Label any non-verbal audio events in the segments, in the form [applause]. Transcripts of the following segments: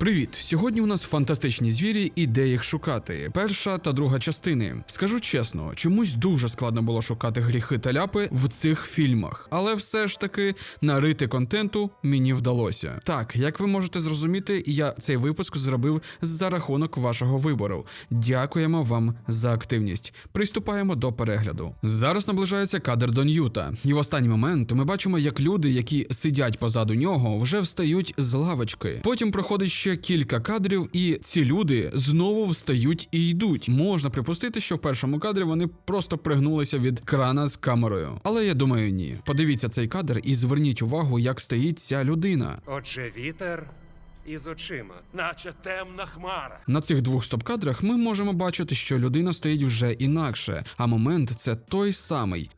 Привіт! Сьогодні у нас фантастичні звірі і де їх шукати. Перша та друга частини. Скажу чесно, чомусь дуже складно було шукати гріхи та ляпи в цих фільмах, але все ж таки нарити контенту мені вдалося. Так, як ви можете зрозуміти, я цей випуск зробив за рахунок вашого вибору. Дякуємо вам за активність. Приступаємо до перегляду. Зараз наближається кадр до Ньюта, і в останній момент ми бачимо, як люди, які сидять позаду нього, вже встають з лавочки. Потім проходить ще кілька кадрів, і ці люди знову встають і йдуть. Можна припустити, що в першому кадрі вони просто пригнулися від крана з камерою. Але я думаю, ні. Подивіться цей кадр і зверніть увагу, як стоїть ця людина. Отже, вітер із очима. наче темна хмара. На цих двох стоп-кадрах ми можемо бачити, що людина стоїть вже інакше, а момент це той самий.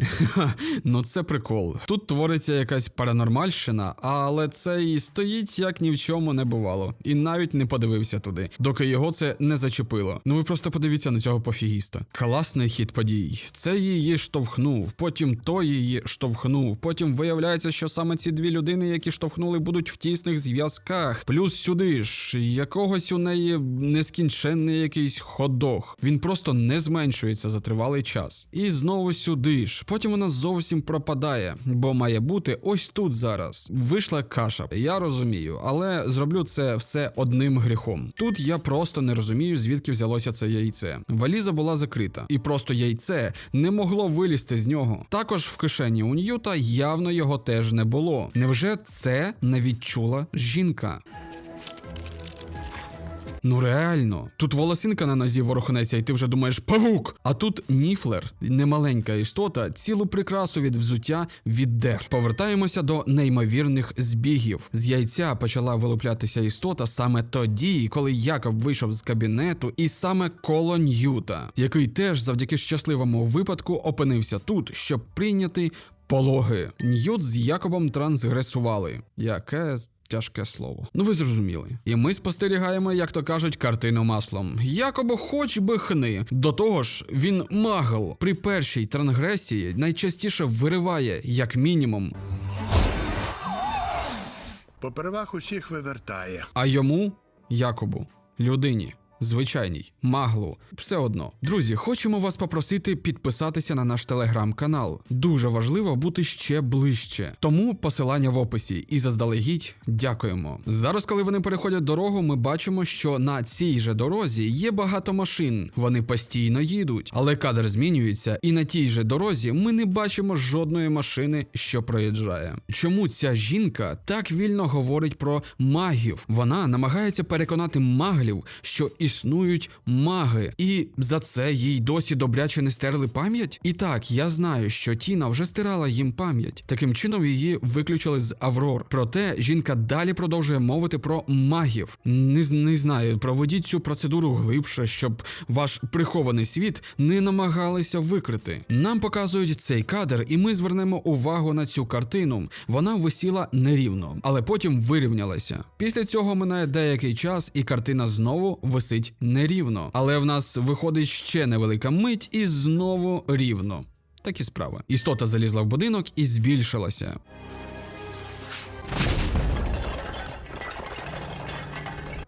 Ну це прикол. Тут твориться якась паранормальщина, але це і стоїть як ні в чому не бувало, і навіть не подивився туди, доки його це не зачепило. Ну ви просто подивіться на цього пофігіста. Класний хід подій. Це її штовхнув, потім той її штовхнув. Потім виявляється, що саме ці дві людини, які штовхнули, будуть в тісних зв'язках. Плюс сюди ж якогось у неї нескінченний якийсь ходох. Він просто не зменшується за тривалий час. І знову сюди ж. Потім вона зовсім пропадає, бо має бути ось тут зараз. Вийшла каша. Я розумію, але зроблю це все одним гріхом. Тут я просто не розумію, звідки взялося це яйце. Валіза була закрита, і просто яйце не могло вилізти з нього. Також в кишені у Ньюта явно його теж не було. Невже це не відчула жінка? Ну реально, тут волосинка на нозі ворухнеться, і ти вже думаєш павук. А тут ніфлер, немаленька істота, цілу прикрасу від взуття віддер. Повертаємося до неймовірних збігів. З яйця почала вилуплятися істота саме тоді, коли Якоб вийшов з кабінету, і саме коло Ньюта, який теж завдяки щасливому випадку опинився тут, щоб прийняти пологи. Ньют з Якобом трансгресували. Яке тяжке слово. Ну ви зрозуміли. І ми спостерігаємо, як то кажуть, картину маслом. Якобо хоч би хни. До того ж, він магл при першій трансгресії найчастіше вириває, як мінімум, Попервах усіх вивертає. а йому, Якобу, людині. Звичайній, маглу, все одно. Друзі, хочемо вас попросити підписатися на наш телеграм-канал. Дуже важливо бути ще ближче. Тому посилання в описі і заздалегідь дякуємо. Зараз, коли вони переходять дорогу, ми бачимо, що на цій же дорозі є багато машин. Вони постійно їдуть, але кадр змінюється, і на тій же дорозі ми не бачимо жодної машини, що проїжджає. Чому ця жінка так вільно говорить про магів? Вона намагається переконати маглів, що існують маги, і за це їй досі добряче не стерли пам'ять. І так, я знаю, що Тіна вже стирала їм пам'ять. Таким чином її виключили з Аврор. Проте жінка далі продовжує мовити про магів. Не, не знаю, проведіть цю процедуру глибше, щоб ваш прихований світ не намагалися викрити. Нам показують цей кадр, і ми звернемо увагу на цю картину. Вона висіла нерівно, але потім вирівнялася. Після цього минає деякий час, і картина знову висить нерівно. Але в нас виходить ще невелика мить, і знову рівно. Такі справи. Істота залізла в будинок і збільшилася.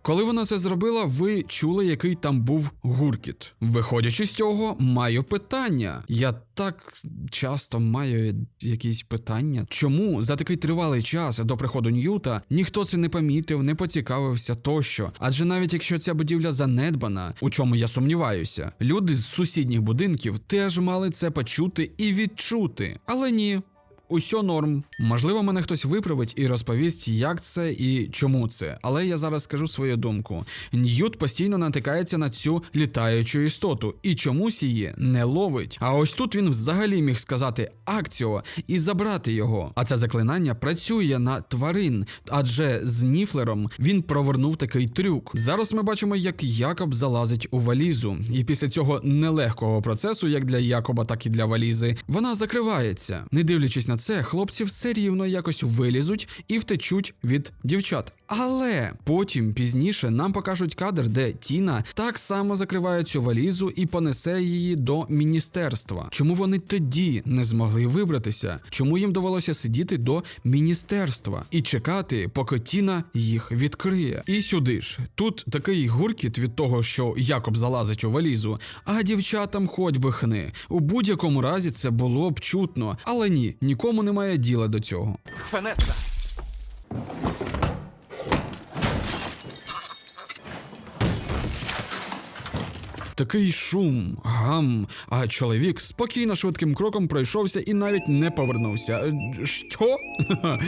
Коли вона це зробила, ви чули, який там був гуркіт. Виходячи з цього, маю питання. Я так часто маю якісь питання. Чому за такий тривалий час до приходу Ньюта ніхто це не помітив, не поцікавився тощо? Адже навіть якщо ця будівля занедбана, у чому я сумніваюся, люди з сусідніх будинків теж мали це почути і відчути. Але ні. Усьо норм. Можливо, мене хтось виправить і розповість, як це і чому це. Але я зараз скажу свою думку. Ньют постійно натикається на цю літаючу істоту і чомусь її не ловить. А ось тут він взагалі міг сказати акціо і забрати його. А це заклинання працює на тварин, адже з Ніфлером він провернув такий трюк. Зараз ми бачимо, як Якоб залазить у валізу, і після цього нелегкого процесу, як для Якоба, так і для валізи, вона закривається. Не дивлячись на це, хлопці все рівно якось вилізуть і втечуть від дівчат. Але потім пізніше нам покажуть кадр, де Тіна так само закриває цю валізу і понесе її до міністерства. Чому вони тоді не змогли вибратися? Чому їм довелося сидіти до міністерства і чекати, поки Тіна їх відкриє? І сюди ж тут такий гуркіт від того, що Якоб залазить у валізу, а дівчатам хоч би хни. У будь-якому разі це було б чутно, але ні, нікому немає діла до цього. Фенеста! Такий шум, гам, а чоловік спокійно швидким кроком пройшовся і навіть не повернувся. Е, Що? [laughs]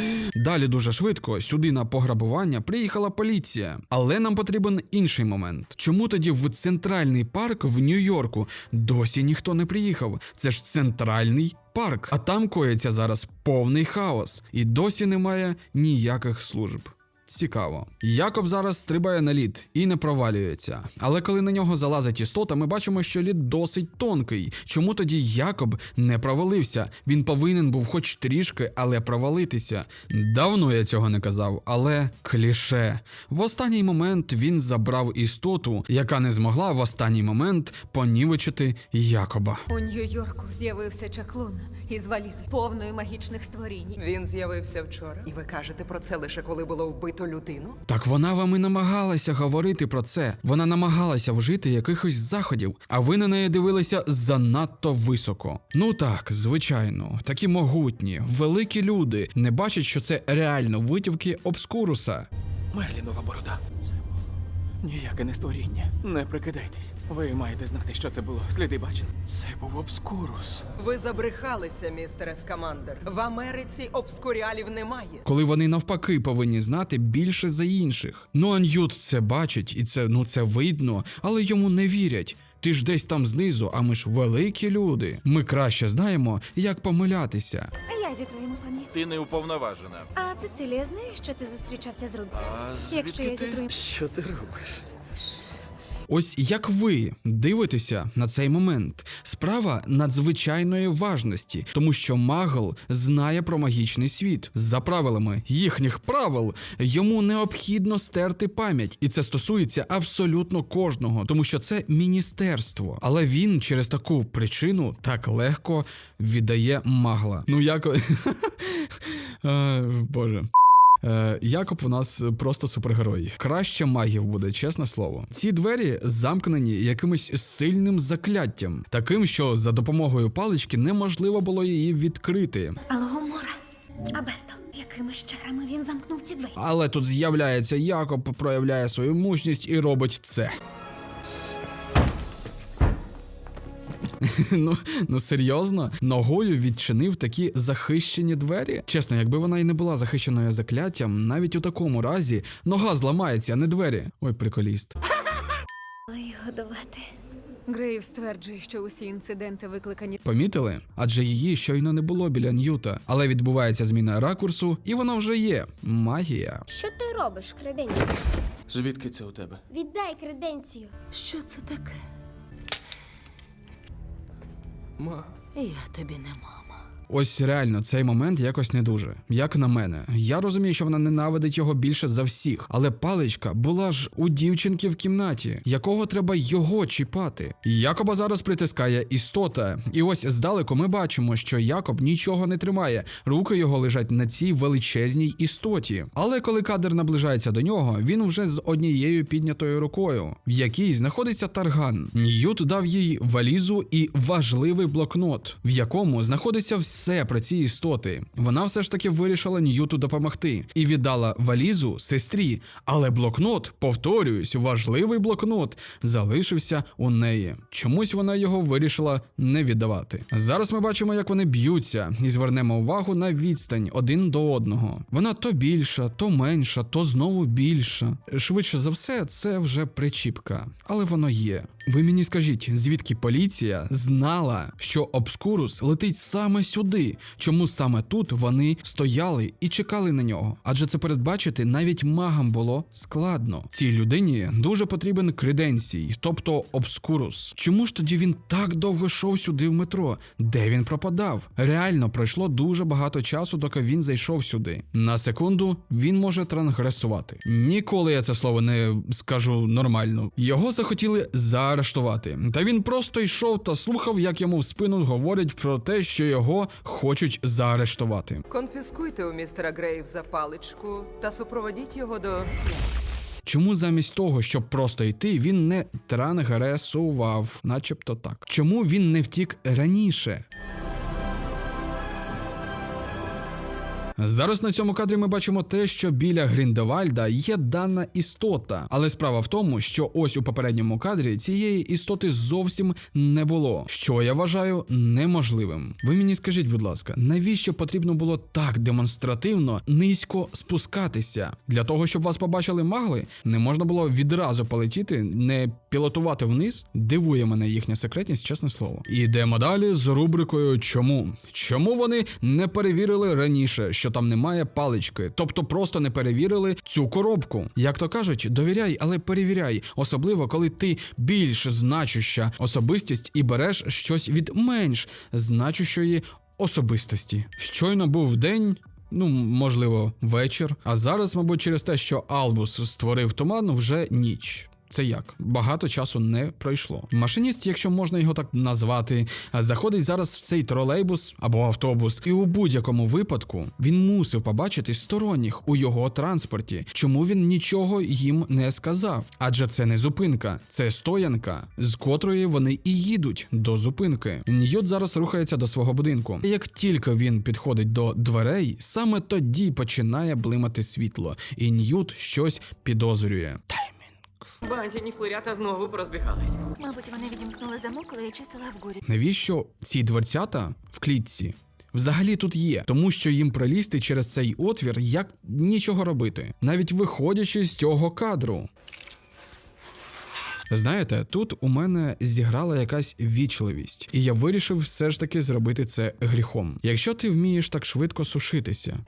Далі дуже швидко сюди на пограбування приїхала поліція. Але нам потрібен інший момент. Чому тоді в центральний парк в Нью-Йорку досі ніхто не приїхав? Це ж центральний парк, а там коїться зараз повний хаос, і досі немає ніяких служб. Цікаво. Якоб зараз стрибає на лід і не провалюється. Але коли на нього залазить істота, ми бачимо, що лід досить тонкий. Чому тоді Якоб не провалився? Він повинен був хоч трішки, але провалитися. Давно я цього не казав, але кліше. В останній момент він забрав істоту, яка не змогла в останній момент понівечити Якоба. У Нью-Йорку з'явився чаклун із валізи повною магічних створінь. Він з'явився вчора. І ви кажете про це лише коли було вбито людину? Так вона вам і намагалася говорити про це. Вона намагалася вжити якихось заходів, а ви на неї дивилися занадто високо. Ну так, звичайно, такі могутні, великі люди не бачать, що це реально витівки обскуруса. Мерлінова борода. Ніяке не створіння. Не прикидайтесь. Ви маєте знати, що це було. Сліди бачили. Це був обскурус. Ви забрехалися, містере Скамандер. В Америці обскуріалів немає. Коли вони навпаки повинні знати більше за інших. Ну ан'ют це бачить, і це ну це видно, але йому не вірять. Ти ж десь там знизу, а ми ж великі люди. Ми краще знаємо, як помилятися. Я зітруємо пам'ять. Ти не уповноважена. А Цицилія знає, що ти зустрічався з Рубі? А Якщо я звідки ти? зітрую. Що ти робиш? Ось як ви дивитеся на цей момент? Справа надзвичайної важності, тому що Магл знає про магічний світ. За правилами їхніх правил йому необхідно стерти пам'ять, і це стосується абсолютно кожного, тому що це міністерство. Але він через таку причину так легко віддає Магла. Ну як [laughs] Е, Боже. Е, Якоб у нас просто супергерой. Краще магів буде, чесне слово. Ці двері замкнені якимось сильним закляттям, таким, що за допомогою палички неможливо було її відкрити. Алгомора. Аберто, якими чарами він замкнув ці двері? Але тут з'являється Якоб, проявляє свою мужність і робить це. [laughs] ну, ну серйозно, ногою відчинив такі захищені двері. Чесно, якби вона і не була захищеною закляттям, навіть у такому разі нога зламається, а не двері. Ой, приколіст. Ой, годувати. Грейв стверджує, що усі інциденти викликані Помітили? Адже її щойно не було біля Ньюта, але відбувається зміна ракурсу, і вона вже є. Магія. Що ти робиш, креденцію? Звідки це у тебе? Віддай креденцію. Що це таке? Ма. Я тобі не мама. Ось реально цей момент якось не дуже. Як на мене, я розумію, що вона ненавидить його більше за всіх, але паличка була ж у дівчинки в кімнаті, якого треба його чіпати. Якоба зараз притискає істота, і ось здалеку ми бачимо, що Якоб нічого не тримає, руки його лежать на цій величезній істоті. Але коли кадр наближається до нього, він вже з однією піднятою рукою, в якій знаходиться тарган. Ньют дав їй валізу і важливий блокнот, в якому знаходиться все про ці істоти. Вона все ж таки вирішила Ньюту допомогти і віддала валізу сестрі. Але блокнот, повторююсь, важливий блокнот залишився у неї. Чомусь вона його вирішила не віддавати. Зараз ми бачимо, як вони б'ються, і звернемо увагу на відстань один до одного. Вона то більша, то менша, то знову більша. Швидше за все, це вже причіпка, але воно є. Ви мені скажіть, звідки поліція знала, що обскурус летить саме сюди? Туди. Чому саме тут вони стояли і чекали на нього? Адже це передбачити навіть магам було складно. Цій людині дуже потрібен креденсій, тобто обскурус. Чому ж тоді він так довго йшов сюди в метро? Де він пропадав? Реально пройшло дуже багато часу, доки він зайшов сюди. На секунду він може трансгресувати. Ніколи я це слово не скажу нормально. Його захотіли заарештувати. Та він просто йшов та слухав, як йому в спину говорять про те, що його хочуть заарештувати. Конфіскуйте у містера Грейвза паличку та супроводіть його до. Чому замість того, щоб просто йти, він не трангресував, начебто так. Чому він не втік раніше? Зараз на цьому кадрі ми бачимо те, що біля Гріндевальда є дана істота. Але справа в тому, що ось у попередньому кадрі цієї істоти зовсім не було, що я вважаю неможливим. Ви мені скажіть, будь ласка, навіщо потрібно було так демонстративно низько спускатися? Для того, щоб вас побачили магли, не можна було відразу полетіти, не пілотувати вниз. Дивує мене їхня секретність, чесне слово. Ідемо далі з рубрикою Чому? Чому вони не перевірили раніше, що там немає палички, тобто просто не перевірили цю коробку. Як то кажуть, довіряй, але перевіряй, особливо коли ти більш значуща особистість і береш щось від менш значущої особистості. Щойно був день. Ну, можливо, вечір. А зараз, мабуть, через те, що Албус створив туман, вже ніч. Це як? Багато часу не пройшло. Машиніст, якщо можна його так назвати, заходить зараз в цей тролейбус або автобус, і у будь-якому випадку він мусив побачити сторонніх у його транспорті. Чому він нічого їм не сказав? Адже це не зупинка, це стоянка, з котрої вони і їдуть до зупинки. Ньют зараз рухається до свого будинку. Як тільки він підходить до дверей, саме тоді починає блимати світло, і Ньют щось підозрює. Таймінг. Бантіні флорята знову порозбігались. Мабуть, вони відімкнули замок, коли я чистила в горі. Навіщо ці дверцята в клітці? Взагалі тут є, тому що їм пролізти через цей отвір як нічого робити, навіть виходячи з цього кадру. Знаєте, тут у мене зіграла якась вічливість, і я вирішив все ж таки зробити це гріхом. Якщо ти вмієш так швидко сушитися,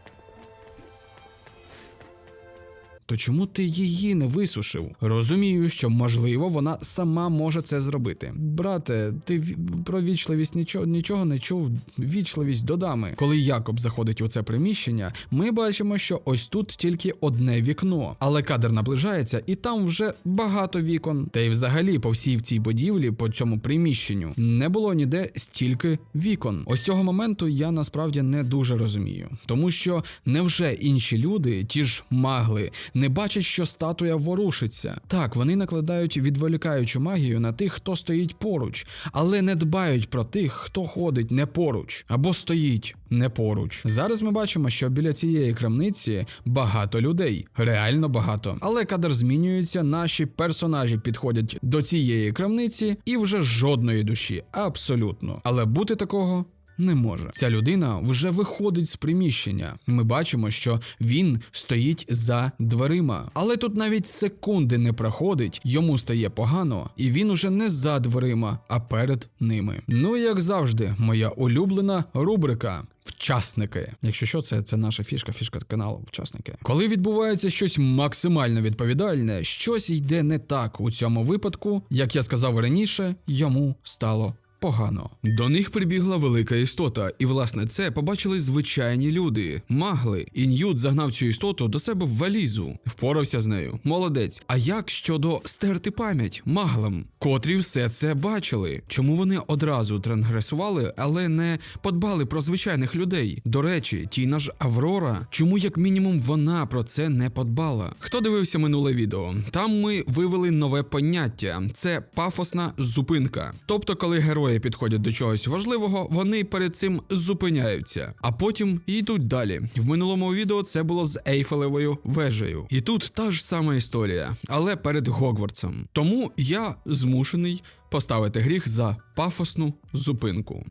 то чому ти її не висушив? Розумію, що можливо вона сама може це зробити. Брате, ти про вічливість нічого, нічого не чув. Вічливість до дами. Коли Якоб заходить у це приміщення, ми бачимо, що ось тут тільки одне вікно, але кадр наближається, і там вже багато вікон. Та й взагалі по всій цій будівлі, по цьому приміщенню, не було ніде стільки вікон. Ось цього моменту я насправді не дуже розумію, тому що невже інші люди, ті ж магли, не бачать, що статуя ворушиться. Так, вони накладають відволікаючу магію на тих, хто стоїть поруч, але не дбають про тих, хто ходить не поруч або стоїть не поруч. Зараз ми бачимо, що біля цієї крамниці багато людей, реально багато. Але кадр змінюється, наші персонажі підходять до цієї крамниці і вже жодної душі, абсолютно. Але бути такого не може. Ця людина вже виходить з приміщення. Ми бачимо, що він стоїть за дверима. Але тут навіть секунди не проходить, йому стає погано, і він уже не за дверима, а перед ними. Ну і як завжди, моя улюблена рубрика. Вчасники, якщо що, це, це наша фішка, фішка каналу. Вчасники. Коли відбувається щось максимально відповідальне, щось йде не так у цьому випадку, як я сказав раніше, йому стало погано. До них прибігла велика істота, і власне це побачили звичайні люди, магли. І Ньют загнав цю істоту до себе в валізу, впорався з нею. Молодець. А як щодо стерти пам'ять маглам, котрі все це бачили? Чому вони одразу трансгресували, але не подбали про звичайних людей? До речі, Тіна ж Аврора, чому як мінімум вона про це не подбала? Хто дивився минуле відео? Там ми вивели нове поняття: це пафосна зупинка. Тобто, коли герої підходять до чогось важливого, вони перед цим зупиняються, а потім йдуть далі. В минулому відео це було з Ейфелевою вежею. І тут та ж сама історія, але перед Гогвартсом. Тому я змушений поставити гріх за пафосну зупинку.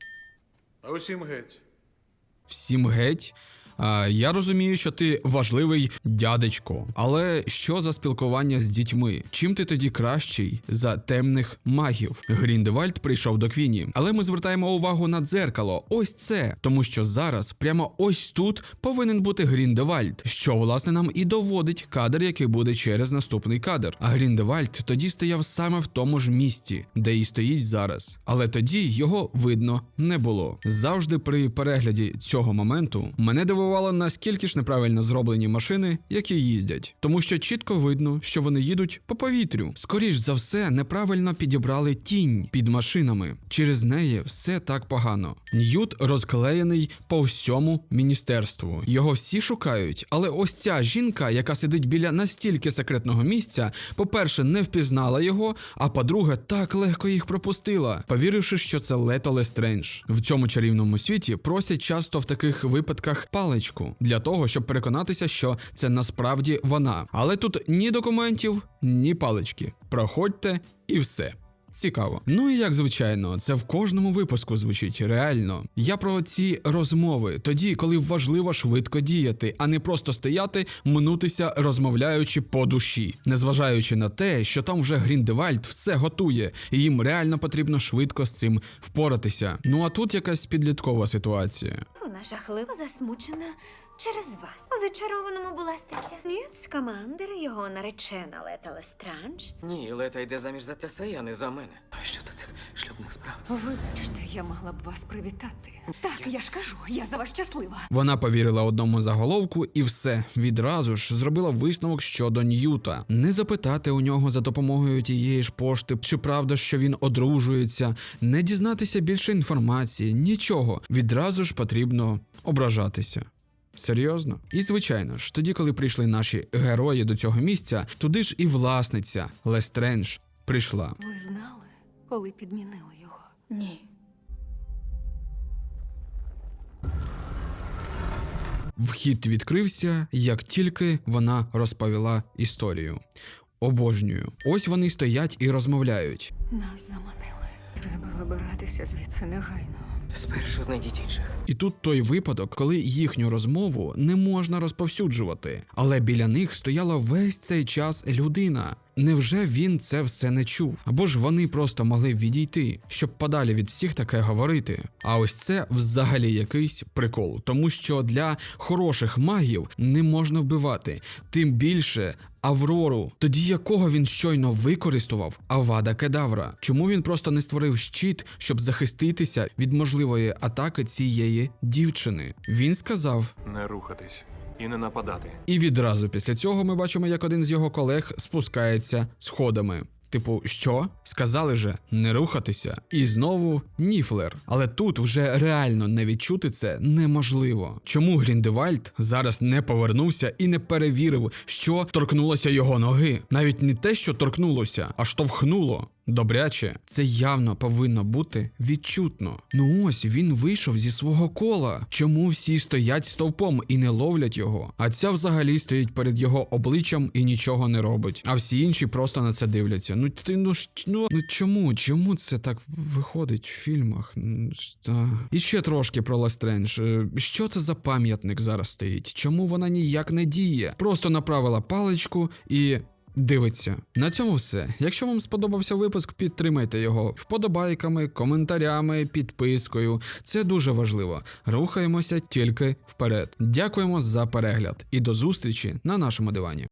А усім геть. Всім геть. Я розумію, що ти важливий дядечко, але що за спілкування з дітьми? Чим ти тоді кращий за темних магів? Гріндевальд прийшов до Квіні, але ми звертаємо увагу на дзеркало. Ось це, тому що зараз прямо ось тут повинен бути Гріндевальд, що власне нам і доводить кадр, який буде через наступний кадр. А Гріндевальд тоді стояв саме в тому ж місці, де і стоїть зараз. Але тоді його видно не було. Завжди при перегляді цього моменту мене дивувало наскільки ж неправильно зроблені машини, які їздять, тому що чітко видно, що вони їдуть по повітрю. Скоріш за все, неправильно підібрали тінь під машинами. Через неї все так погано. Ньют розклеєний по всьому міністерству. Його всі шукають, але ось ця жінка, яка сидить біля настільки секретного місця, по-перше, не впізнала його, а по-друге, так легко їх пропустила, повіривши, що це Лето Лестрендж. В цьому чарівному світі просять часто в таких випадках паличку для того, щоб переконатися, що це насправді вона. Але тут ні документів, ні палички. Проходьте і все. Цікаво. Ну і як звичайно, це в кожному випуску звучить реально. Я про ці розмови, тоді, коли важливо швидко діяти, а не просто стояти, минутися, розмовляючи по душі, незважаючи на те, що там вже Гріндевальд все готує, і їм реально потрібно швидко з цим впоратися. Ну а тут якась підліткова ситуація. Вона жахливо засмучена через вас. У зачарованому була стаття. Ні, Скамандер, його наречена Лета Лестранж. Ні, Лета йде заміж за Тесе, а не за мене. А що до цих шлюбних справ? Вибачте, я могла б вас привітати. Так, я ж кажу, я за вас щаслива. Вона повірила одному заголовку і все відразу ж зробила висновок щодо Ньюта. Не запитати у нього за допомогою тієї ж пошти, чи правда, що він одружується, не дізнатися більше інформації, нічого. Відразу ж потрібно ображатися. Серйозно? І звичайно ж, тоді, коли прийшли наші герої до цього місця, туди ж і власниця Лестрендж прийшла. Ви знали, коли підмінили його? Ні. Вхід відкрився, як тільки вона розповіла історію. Обожнюю. Ось вони стоять і розмовляють. Нас заманили. Треба вибиратися звідси негайно. Спершу знайдіть інших. І тут той випадок, коли їхню розмову не можна розповсюджувати, але біля них стояла весь цей час людина. Невже він це все не чув? Або ж вони просто могли відійти, щоб подалі від всіх таке говорити? А ось це взагалі якийсь прикол, тому що для хороших магів не можна вбивати, тим більше. Аврору, тоді якого він щойно використував Авада Кедавра? Чому він просто не створив щит, щоб захиститися від можливої атаки цієї дівчини? Він сказав, Не рухатись і не нападати. і відразу після цього ми бачимо, як один з його колег спускається сходами. Типу, що? Сказали же не рухатися. І знову Ніфлер. Але тут вже реально не відчути це неможливо. Чому Гріндевальд зараз не повернувся і не перевірив, що торкнулося його ноги? Навіть не те, що торкнулося, а штовхнуло. Добряче, це явно повинно бути відчутно. Ну ось він вийшов зі свого кола. Чому всі стоять стовпом і не ловлять його? А ця взагалі стоїть перед його обличчям і нічого не робить. А всі інші просто на це дивляться. Ну ти ну ж- ну, ну чому? Чому це так виходить в фільмах? Та. І ще трошки про Лестрендж. Е, Що це за пам'ятник зараз стоїть? Чому вона ніяк не діє? Просто направила паличку і. Дивиться. На цьому все. Якщо вам сподобався випуск, підтримайте його вподобайками, коментарями, підпискою. Це дуже важливо. Рухаємося тільки вперед. Дякуємо за перегляд і до зустрічі на нашому дивані.